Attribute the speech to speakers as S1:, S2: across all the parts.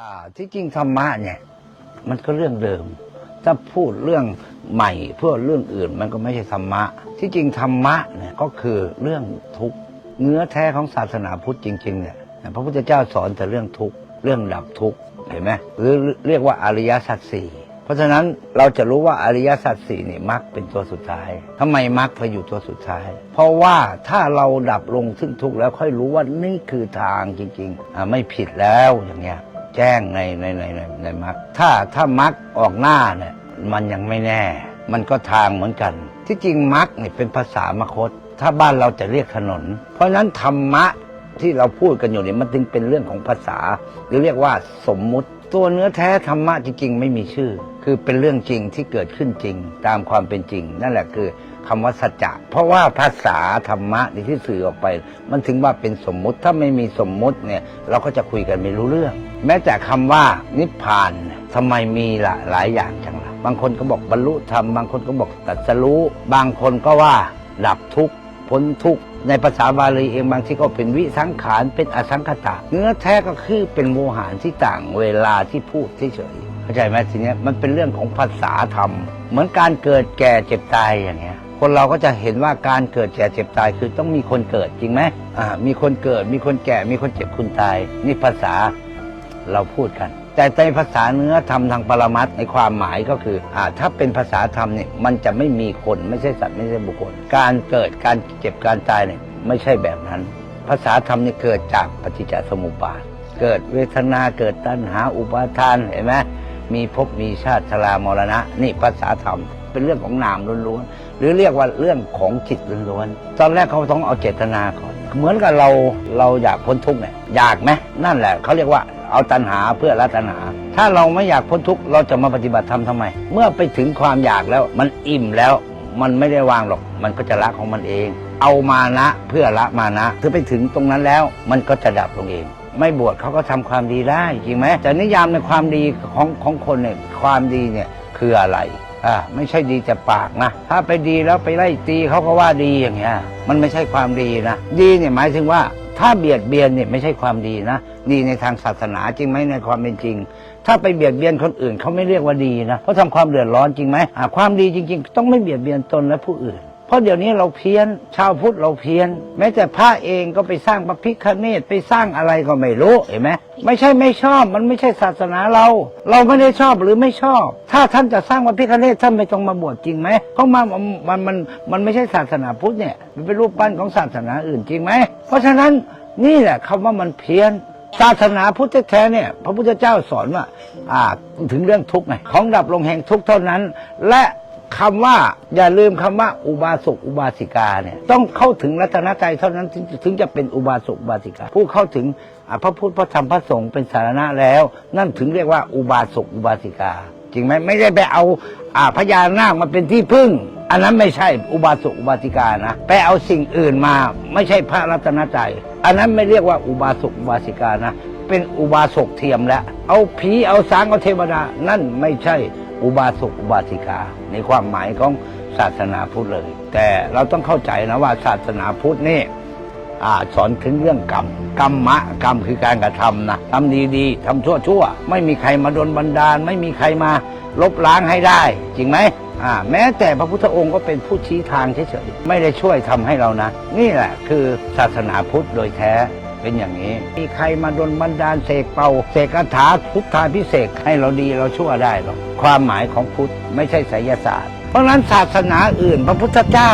S1: อ่าที่จริงธรรมะเนี่ยมันก็เรื่องเดิม ถ้าพูดเรื่องใหม่เพื่อเรื่องอื่นมันก็ไม่ใช่ธรรมะ ที่จริงธรรมะเนี่ยก็คือเรื่องทุกข์เนื้อแท้ของศาสนาพุทธจริงๆเนี่ยพระพุทธเจ้าสอนแต่เรื่องทุกข์เรื่องดับทุกข์เห็นไหมหรือเรียกว่าอริยสัจสี่เพราะฉะนั้นเราจะรู้ว่าอริยสัจสี่นี่มรรคเป็นตัวสุดท้ายทำไมมรรคไปอยู่ตัวสุดท้าย เพราะว่าถ้าเราดับลงซึ่งทุกข์แล้วค่อยรู้ว่านี่คือทางจริงๆอ่าไม่ผิดแล้วอย่างเงี้ย แจ้งในในในในในมรรคถ้าถ้ามรรคออกหน้าเนี่ยมันยังไม่แน่ มันก็ทางเหมือนกัน ที่จริงมรรคเนี่ยเป็นภาษามคต ถ้าบ้านเราจะเรียกถนน เพราะฉะนั้นธรรมะที่เราพูดกันอยู่เนี่ยมันจึงเป็นเรื่องของภาษา หรือเรียกว่าสมมุติ ตัวเนื้อแท้ธรรมะจริงๆ ไม่มีชื่อ คือเป็นเรื่องจริงที่เกิดขึ้นจริง ตามความเป็นจริง นั่นแหละคือคำว่าสัจจะเพราะว่าภาษาธรรมะที่สื่อออกไป มันถึงว่าเป็นสมมุติถ้าไม่มีสมมุติเนี่ยเราก็จะคุยกันไม่รู้เรื่อง แม้แต่คำว่านิพพานเนี่ยทำไมมีหลายหลายอย่างจังล่ะบางคนก็บอกบรรลุธรรมบางคนก็บอกตรัสรู้บางคนก็ว่าดับทุกข์พ้นทุกข์ ในภาษาบาลีเองบางทีก็เป็นวิสังขารเป็นอสังขตาเนื้อแท้ก็คือเป็นโมหารที่ต่างเวลาที่พูดเฉยๆเข้าใจไหมทีเนี้ยมันเป็นเรื่องของภาษาธรรม เหมือนการเกิดแก่เจ็บตายอย่างเงี้ยคนเราก็จะเห็นว่าการเกิดแก่เจ็บตายคือต้องมีคนเกิดจริงไหมอ่ามีคนเกิดมีคนแก่มีคนเจ็บคุณตาย นี่ภาษาเราพูดกัน แต่ในภาษาเนื้อธรรมทางปรมัตในความหมายก็คืออ่าถ้าเป็นภาษาธรรมเนี่ยมันจะไม่มีคนไม่ใช่สัตว์ไม่ใช่บุคคล การเกิดการเจ็บการตายเนี่ยไม่ใช่แบบนั้น ภาษาธรรมเนี่ยเกิดจากปฏิจจสมุปบาท เกิดเวทนาเกิดตัณหาอุปาทานเห็นไหมมีภพมีชาติชรามรณะ นี่ภาษาธรรมเป็นเรื่องของนามล้วนๆหรือเรียกว่าเรื่องของจิตล้วนๆตอนแรกเขาต้องเอาเจตนาก่อน เหมือนกับเราเราอยากพ้นทุกข์เนี่ยอยากไหมนั่นแหละเขาเรียกว่า เอาตัณหาเพื่อละตัณหา ถ้าเราไม่อยากพ้นทุกข์เราจะมาปฏิบัติธรรมทำไม เมื่อไปถึงความอยากแล้วมันอิ่มแล้ว มันไม่ได้วางหรอก มันก็จะละของมันเอง เอามานะเพื่อละมานะคือไปถึงตรงนั้นแล้ว มันก็จะดับลงเอง ไม่บวชเขาก็ทำความดีได้จริงไหมแต่นิยามในความดีของของคนเนี่ยความดีเนี่ยคืออะไรอ่าไม่ใช่ดีแต่ปากนะ ถ้าไปดีแล้วไปไล่ตีเขาก็ว่าดีอย่างเงี้ยมันไม่ใช่ความดีนะ ดีเนี่ยหมายถึงว่า ถ้าเบียดเบียนเนี่ยไม่ใช่ความดีนะ ดีในทางศาสนาจริงไหมในความเป็นจริง ถ้าไปเบียดเบียนคนอื่นเขาไม่เรียกว่าดีนะเพราะทำความเดือดร้อนจริงไหมอ่าความดีจริง ๆ ต้องไม่เบียดเบียนตนและผู้อื่น เพราะเดี๋ยวนี้เราเพี้ยน ชาวพุทธเราเพี้ยน แม้แต่พระเองก็ไปสร้างพระพิฆเนศไปสร้างอะไรก็ไม่รู้เห็นไหมไม่ใช่ไม่ชอบ มันไม่ใช่ศาสนาเรา เราไม่ได้ชอบหรือไม่ชอบ ถ้าท่านจะสร้างพระพิฆเนศท่านไม่ต้องมาบวชจริงไหมเพราะมามันมันมันไม่ใช่ศาสนาพุทธเนี่ยมันเป็นรูปปั้นของศาสนาอื่นจริงไหมเพราะฉะนั้นนี่แหละคำว่ามันเพี้ยนศาสนาพุทธแท้เนี่ยพระพุทธเจ้าสอนว่า อ่าถึงเรื่องทุกข์ไงของดับลงแห่งทุกข์เท่านั้น และ คำว่าอย่าลืมคำว่าอุบาสกอุบาสิกาเนี่ยต้องเข้าถึงรัตนใจเท่านั้นถึงจะเป็นอุบาสกอุบาสิกา ผู้เข้าถึงพระพุทธพระธรรมพระสงฆ์เป็นสารณะแล้ว นั่นถึงเรียกว่าอุบาสกอุบาสิกา จริงไหมไม่ได้ไปเอาอาพญานาคมาเป็นที่พึ่ง อันนั้นไม่ใช่อุบาสกอุบาสิกานะไปเอาสิ่งอื่นมาไม่ใช่พระรัตนใจอันนั้นไม่เรียกว่าอุบาสกอุบาสิกานะ เป็นอุบาสกเทียมแล้วเอาผีเอาสางเอาเทวดานั่นไม่ใช่ อุบาสกอุบาสิกา ในความหมายของศาสนาพุทธเลย แต่เราต้องเข้าใจนะว่าศาสนาพุทธนี่สอนถึงเรื่องกรรมกรรมะกรรมคือการกระทำนะทำดีๆทำชั่วๆไม่มีใครมาโดนบันดาล ไม่มีใครมาลบล้างให้ได้ จริงไหมแม้แต่พระพุทธองค์ก็เป็นผู้ชี้ทางเฉยๆไม่ได้ช่วยทำให้เรานะ นี่แหละคือศาสนาพุทธโดยแท้ เป็นอย่างนี้ มีใครมาโดนบันดาลเสกเป่าเสกคาถาพุทธาพิเศษให้เราดีเราชั่วได้หรอกความหมายของพุทธไม่ใช่ไสยศาสตร์ เพราะนั้นศาสนาอื่นพระพุทธเจ้า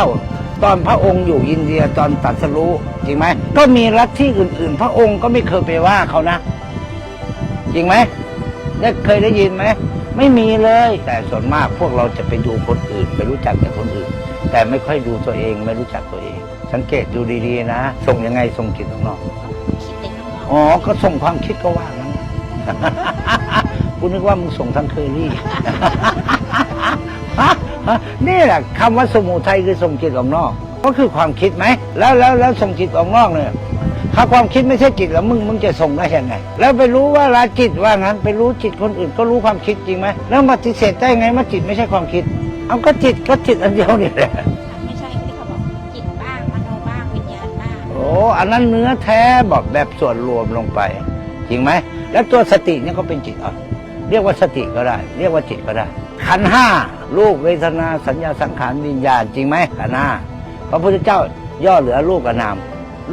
S1: ตอนพระองค์อยู่อินเดียตอนตรัสรู้จริงไหมก็มีลัทธิอื่น ๆ พระองค์ก็ไม่เคยไปว่าเขานะ จริงไหมได้เคยได้ยินไหมไม่มีเลย แต่ส่วนมากพวกเราจะไปดูคนอื่น ไปรู้จักแต่คนอื่น แต่ไม่ค่อยดูตัวเองไม่รู้จักตัวเอง สังเกตดูดีๆนะ ส่งยังไงส่งจิตออกนอก
S2: คิดไปข้าง อก
S1: อ๋อ ก็ส่งความคิดก็ว่างั้น กูนึกว่ามึงส่งทั้งเคอรี่ นี่แหละคำว่าสมุทัยคือส่งจิตออกนอก ก็คือความคิดไหม แล้วแล้วแล้วส่งจิตออกนอกเนี่ยถ้าความคิดไม่ใช่จิตแล้วมึงมึงจะส่งได้ยังไง แล้วไปรู้ว่าละจิตว่างั้น ไปรู้จิตคนอื่นก็รู้ความคิดจริงไหมแล้วปฏิเสธได้ไงว่าจิตไม่ใช่ความคิด เอาก็จิตก็จิตอันเดียวนี่แหละ
S2: อ้
S1: อันนั้นเนื้อแท้บอกแบบส่วนรวมลงไป จริงไหม แล้วตัวสติเนี่ยก็เป็นจิตอะเรียกว่าสติก็ได้ เรียกว่าจิตก็ได้ ขันห้ารูปเวทนาสัญญาสังขารวิญญาณจริงไหมขันห้าพระพุทธเจ้าย่อเหลือรูปกับนาม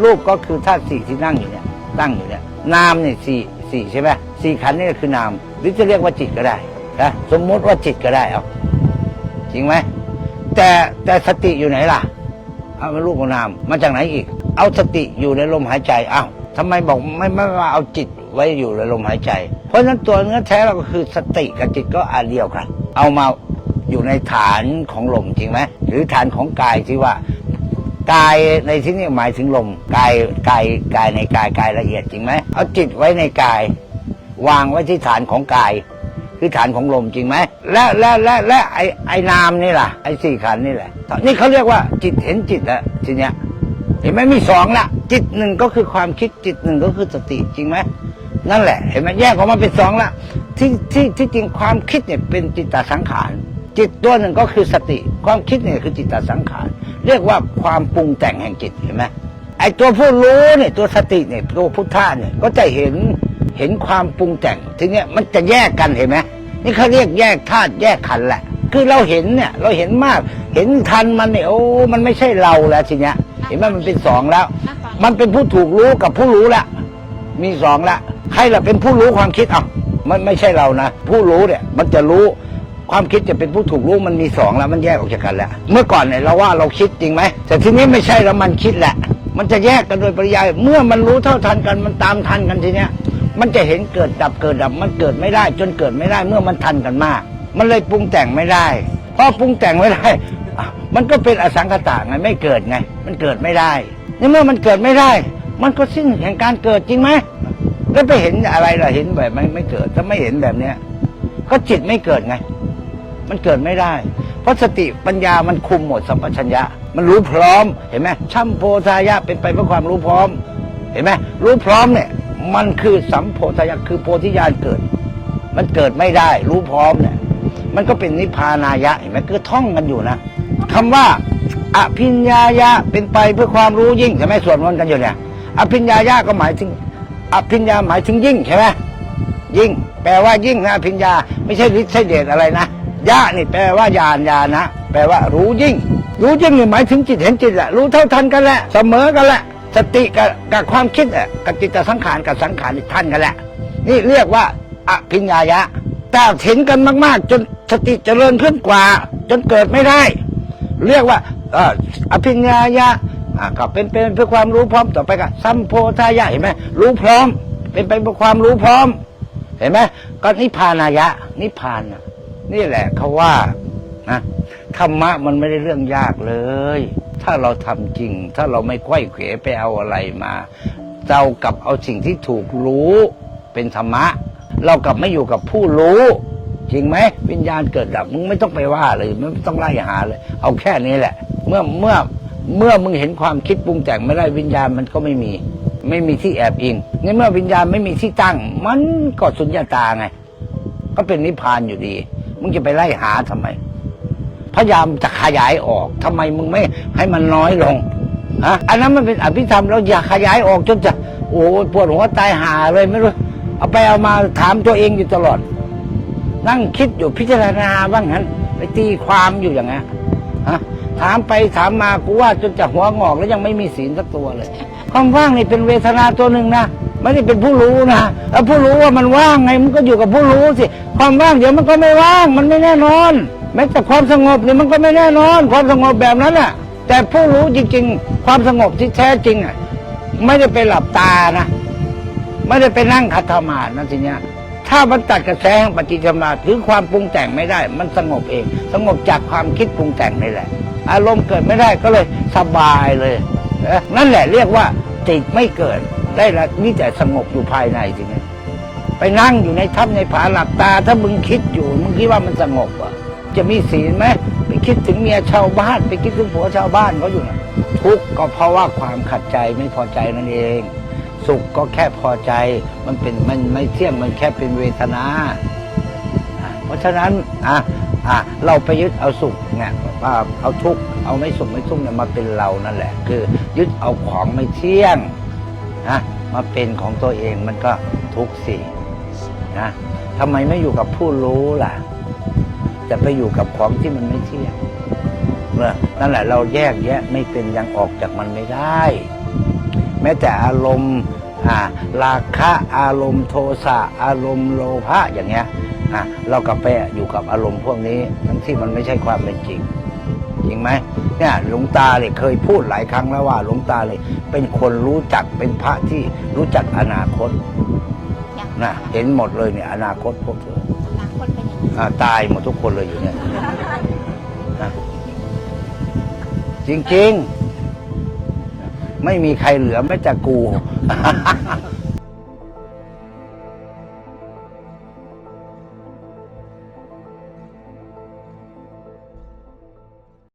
S1: รูปก็คือธาตุสี่ที่นั่งอยู่เนี่ยตั้งอยู่เนี่ยนามเนี่ยสี่สี่ใช่ไหมสี่ขันนี่ก็คือนาม หรือจะเรียกว่าจิตก็ได้นะสมมติว่าจิตก็ได้เอาจริงไหมแต่แต่สติอยู่ไหนล่ะ เอาเป็นรูปนามมาจากไหนอีก เอาสติอยู่ในลมหายใจอ้าวทำไมบอกไม่ไม่ว่าเอาจิตไว้อยู่ในลมหายใจ เพราะฉะนั้นตัวเนื้อแท้เราก็คือสติกับจิตก็อันเดียวกัน เอามาอยู่ในฐานของลมจริงไหมหรือฐานของกายที่ว่ากายในที่นี้หมายถึงลมกายกายกายในกายกายละเอียดจริงไหมเอาจิตไว้ในกาย วางไว้ที่ฐานของกาย คือฐานของลมจริงไหมและและและและไอไอนามนี่ล่ะไอสี่ขันนี่แหละนี่เขาเรียกว่าจิตเห็นจิตแล้วทีเนี้ยเห็นไหมมีสองละจิตหนึ่งก็คือความคิดจิตหนึ่งก็คือสติจริงไหมนั่นแหละ เห็นไหมแยกออกมาเป็นสองละที่ที่ที่จริงความคิดเนี่ยเป็นจิตตสังขารจิตตัวหนึ่งก็คือสติ ความคิดเนี่ยคือจิตตสังขารเรียกว่าความปรุงแต่งแห่งจิตเห็นไหมไอตัวผู้รู้เนี่ยตัวสติเนี่ยตัวพุทธะเนี่ยก็จะเห็น เห็นความปรุงแต่งทีเนี้ยมันจะแยกกันเห็นไหมนี่เขาเรียกแยกธาตุแยกขันแหละ คือเราเห็นเนี่ยเราเห็นมาก เห็นทันมันเนี่ยโอ้มันไม่ใช่เราแล้วทีเนี้ย เห็นไหมมันเป็นสองแล้ว มันเป็นผู้ถูกรู้กับผู้รู้ละมีสองละใครล่ะเป็นผู้รู้ความคิดอ้ามันไม่ใช่เรานะผู้รู้เนี่ยมันจะรู้ความคิดจะเป็นผู้ถูกรู้มันมีสองแล้วมันแยกออกจากกันแล้ว เมื่อก่อนเนี่ยเราว่าเราคิดจริงไหมแต่ทีนี้ไม่ใช่แล้วมันคิดแหละ มันจะแยกกันโดยปริยาย เมื่อมันรู้เท่าทันกันมันตามทันกันทีเนี้ย มันจะเห็นเกิดดับเกิดดับ มันเกิดไม่ได้ จนเกิดไม่ได้เมื่อมันทันกันมาก มันเลยปรุงแต่งไม่ได้เพราะปรุงแต่งไม่ได้มันก็เป็นอสังขตะไงไม่เกิดไง มันเกิดไม่ได้ในเมื่อมันเกิดไม่ได้ มันก็สิ้นแห่งการเกิดจริงไหมแล้วไปเห็นอะไรล่ะเห็นแบบไม่ไม่เกิดถ้าไม่เห็นแบบเนี้ยก็จิตไม่เกิดไง มันเกิดไม่ได้ เพราะสติปัญญามันคุมหมดสัมปชัญญะ มันรู้พร้อมเห็นไหมชัมโพธายะเป็นไปเพื่อความรู้พร้อม เห็นไหมรู้พร้อมเนี่ย มันคือสัมโพธายะคือโพธิญาณเกิด มันเกิดไม่ได้ รู้พร้อมเนี่ย มันก็เป็นนิพพานายะเห็นไหมคือท่องกันอยู่นะคำว่าอภิญญายะเป็นไปเพื่อความรู้ยิ่งใช่ไหมส่วนมนต์กันอยู่เนี่ย อภิญญายะก็หมายถึง อภิญญาหมายถึงยิ่งใช่ไหมยิ่ง แปลว่ายิ่งนะอภิญญาไม่ใช่ฤทธิ์ใช่เดชอะไรนะยะนี่แปลว่าญาณญาณนะแปลว่ารู้ยิ่ง รู้ยิ่งนี่หมายถึงจิตเห็นจิตแหละรู้เท่าทันกันแหละเสมอกันแหละ สติกับกับความคิดอะกับจิตสังขารกับสังขารนี่ทันกันแหละ นี่เรียกว่าอภิญญายะแต่เห็นกันมาก ๆ จนสติเจริญขึ้นกว่า จนเกิดไม่ได้ เรียกว่าอภิญญายะก็เป็นเป็นเพื่อความรู้พร้อมต่อไปก็สัมโพธายะเห็นไหมรู้พร้อม เป็นไปเพื่อความรู้พร้อม เห็นไหมก็นิพพานายะ นิพพานนี่แหละเขาว่านะ ธรรมะมันไม่ได้เรื่องยากเลย ถ้าเราทำจริง ถ้าเราไม่ไขว้เขวไปเอาอะไรมาเรากลับเอาสิ่งที่ถูกรู้เป็นธรรมะ เรากลับไม่อยู่กับผู้รู้ จริงไหมวิญญาณเกิดดับมึงไม่ต้องไปว่าเลยไม่ต้องไล่หาเลย เอาแค่นี้แหละ เมื่อเมื่อเมื่อมึงเห็นความคิดปรุงแต่งไม่ได้วิญญาณมันก็ไม่มี ไม่มีที่แอบอิงในเมื่อวิญญาณไม่มีที่ตั้ง มันก็สุญญตาไง ก็เป็นนิพพานอยู่ดี มึงจะไปไล่หาทำไม พยายามจะขยายออกทำไมมึงไม่ให้มันน้อยลงฮะอันนั้นมันเป็นอภิธรรมเราอย่าขยายออกจนจะโอ้ปวดหัวตายหาเลยไม่รู้เอาไปเอามาถามตัวเองอยู่ตลอด นั่งคิดอยู่พิจารณาบ้างงั้นไปตีความอยู่อย่างนั้นฮะถามไปถามมากูว่าจนจะหัวงอกแล้วยังไม่มีศีลสักตัวเลย ความว่างนี่เป็นเวทนาตัวหนึ่งนะไม่ได้เป็นผู้รู้นะแล้วผู้รู้ว่ามันว่างไงมันก็อยู่กับผู้รู้สิ ความว่างเดี๋ยวมันก็ไม่ว่าง มันไม่แน่นอน แม้แต่ความสงบเนี่ยมันก็ไม่แน่นอน ความสงบแบบนั้นน่ะ แต่ผู้รู้จริง ๆ ความสงบที่แท้จริงอะไม่ได้ไปหลับตานะ ไม่ได้ไปนั่งคัตมานะทีเนี้ยถ้ามันตัดกระแสแห่งปฏิจจสมาธิคือความปรุงแต่งไม่ได้ มันสงบเอง สงบจากความคิดปรุงแต่งนี่แหละ อารมณ์เกิดไม่ได้ก็เลยสบายเลยนั่นแหละเรียกว่าจิตไม่เกิดได้ละนี่แต่สงบอยู่ภายในทีนี้ไปนั่งอยู่ในถ้ำในผาหลับตา ถ้ามึงคิดอยู่มึงคิดว่ามันสงบอะ จะมีศีลไหมไปคิดถึงเมียชาวบ้าน ไปคิดถึงผัวชาวบ้านเขาอยู่นะทุกข์ก็เพราะว่าความขัดใจไม่พอใจนั่นเอง สุขก็แค่พอใจมันเป็นมันไม่เที่ยงมันแค่เป็นเวทนา เพราะฉะนั้นอะอะเราไปยึดเอาสุขเนี่ยว่าเอาทุกข์เอาไม่สุขไม่ทุกข์เนี่ยมาเป็นเรานั่นแหละ คือยึดเอาของไม่เที่ยงนะมาเป็นของตัวเองมันก็ทุกข์สินะทำไมไม่อยู่กับผู้รู้ล่ะ แต่ไปอยู่กับของที่มันไม่เที่ยงเมื่อนั่นแหละเราแยกแยะไม่เป็นยังออกจากมันไม่ได้ แม้แต่อารมณ์อ่าราคะอารมณ์โทสะอารมณ์โลภะอย่างเงี้ยอะเรากลับไปอยู่กับอารมณ์พวกนี้ทั้งที่มันไม่ใช่ความเป็นจริงจริงไหมเนี่ยหลวงตาเลยเคยพูดหลายครั้งแล้วว่าหลวงตาเลย เป็นคนรู้จักเป็นพระที่รู้จักอนาคต
S2: อย่าง
S1: นะเห็นหมดเลยเนี่ยอนาคตพวกเธอ
S2: อนาค ตเป็นยังไง
S1: อ่าตายหมดทุกคนเลยอยู่เนี่ยจริง ๆ ไม่มีใครเหลือแม้แต่กู